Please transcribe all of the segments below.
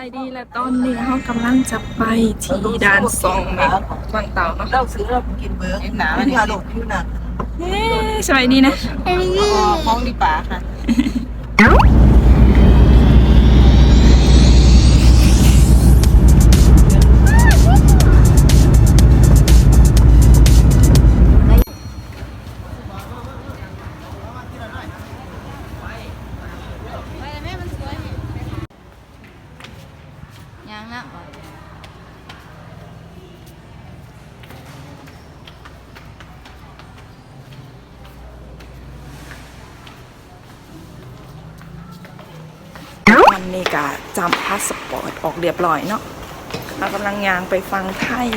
ายดีและตอนนี้เรากำลังจะไปที่ด่านสองเมกบางเต่าเนาะเราซื้อเรากินเบอร์หนาไม่ได้หลงอยู่นะเฮ้สวัสดีนะมองดีป่าค่ะ นี้ก็จำพาสปอร์ตออกเรียบร้อยเนาะเรากำลังยางไปฟังไทย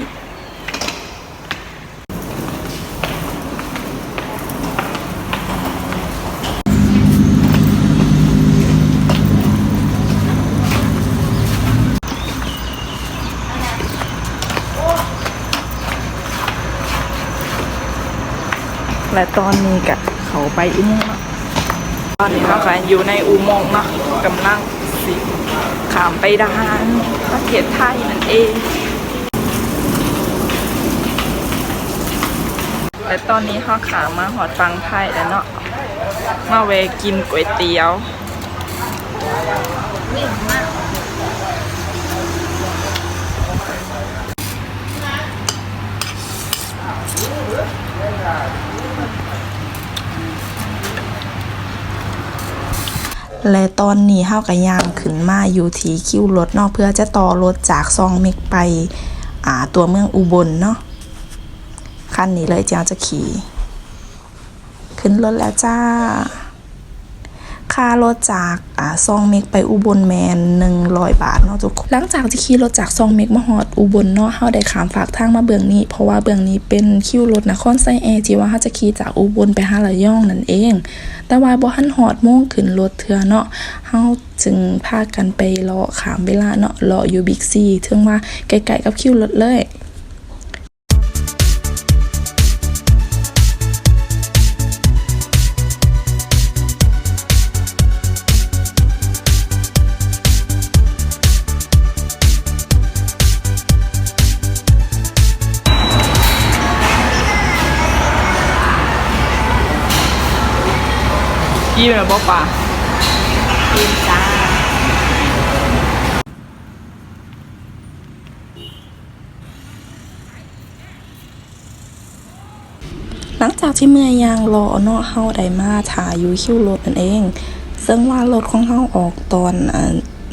และตอนนี้ก็เขาไปอุโมงค์เนาะตอนนี้เราก็อยู่ในอุโมงค์เนาะกำลัง สิขามไปด้านประเทศไทยนั่นเอง แต่ตอนนี้ข้าขามมาหอดฟังไทยแล้วเนาะมาเวกินก๋วยเตี๋ยว และตอนนี้เฮาก็ย่างขึ้นมาอยู่ที่คิวรถเนาะเพื่อจะต่อรถจากซองเมกไปอ่าตัวเมืองอุบลเนาะคันนี้เลยเจ้าจะขี่ ขึ้นรถแล้วจ้า ค่ารถจากอ่าซองเมกไปอุบลแมนหนึ่งร้อยบาทเนาะทุกคนหลังจากที่ขี่รถจากซองเมกมาฮอดอุบลเนาะเฮาได้ขามฝากทางมาเบื้องนี้ เพราะว่าเบื้องนี้เป็นคิวรถนครไซแอร์ที่ว่าเฮาจะขี่จากอุบลไปหาระยองนั่นเอง แต่ว่าบ่ทันฮอดโมงขึ้นรถเทื่อเนาะเฮาจึงพากันไปรอขามเวลาเนาะรออยู่บิ๊กซีถึงว่าใกล้ๆกับคิวรถเลย ยี่เป็นบอกป่ากินจ้าหลังจากที่เมื่อยางรอเนาะเฮาได้มาถ่ายอยู่คิวรถนั่นเอง ซึ่งว่ารถของเฮาออกตอน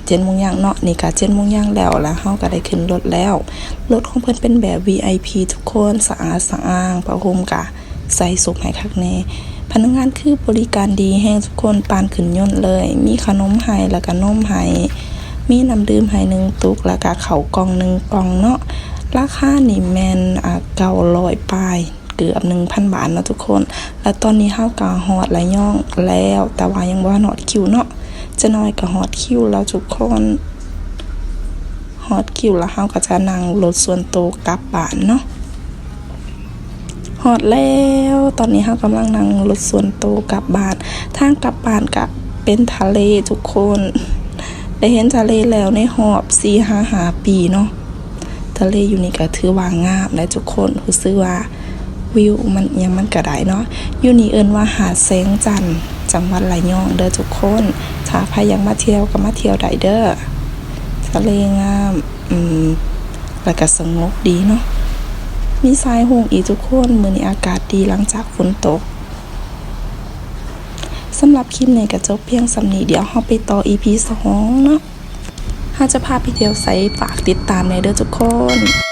เจ็ดโมงยางเนาะนี่ก็เจ็ดโมงยางแล้วแล้วเฮาก็ได้ขึ้นรถแล้ว รถของเพิ่นเป็นแบบ VIP ทุกคนสะอาดสะอ้างประหุมกะใส่สุกให้คักแน่ พนักงานคือบริการดีแห้งทุกคนปานขึ้นย่นเลย มีขนมให้แล้วก็นมให้มีน้ำดื่มให้หนึ่งตุกแล้วก็เขากล่องหนึ่งกล่องเนาะราคานี่แมนอ่าเก้าร้อยปลายเกือบ1,000บาทนะทุกคน และตอนนี้เฮากะฮอดและย่องแล้ว แต่ว่ายังบ่ฮอดคิวเนาะจะน้อยก็ฮอดคิวแล้วทุกคนฮอดคิวแล้วเฮาก็จะนั่งรถส่วนตัวกลับบ้านเนาะ ฮอดแล้ว ตอนนี้เฮากำลังนั่งรถส่วนตัวกลับบ้าน ทางกลับบ้านก็เป็นทะเลทุกคน ได้เห็นทะเลแล้วในหอบ4 5 5ปีเนาะ ทะเลอยู่นี่ก็ถือว่างามและทุกคนรู้สึกว่าวิวมันยังมันก็ได้เนาะอยู่นี่เอิ้นว่าหาดแสงจันทร์จังหวัดระยองเด้อทุกคนถ้าใครยากมาเที่ยวก็มาเที่ยวได้เด้อทะเลงาม อืมแล้วก็สงบดีเนาะ มีทรายหงอีกทุกคนมือนี้อากาศดีหลังจากฝนตกสำหรับคลิปนี้ก็จกเพียงสำนีเดี๋ยวเราไปต่อ EP 2เนาะถ้าจะพาไปเที่ยวไซฝากติดตามในเด้อทุกคน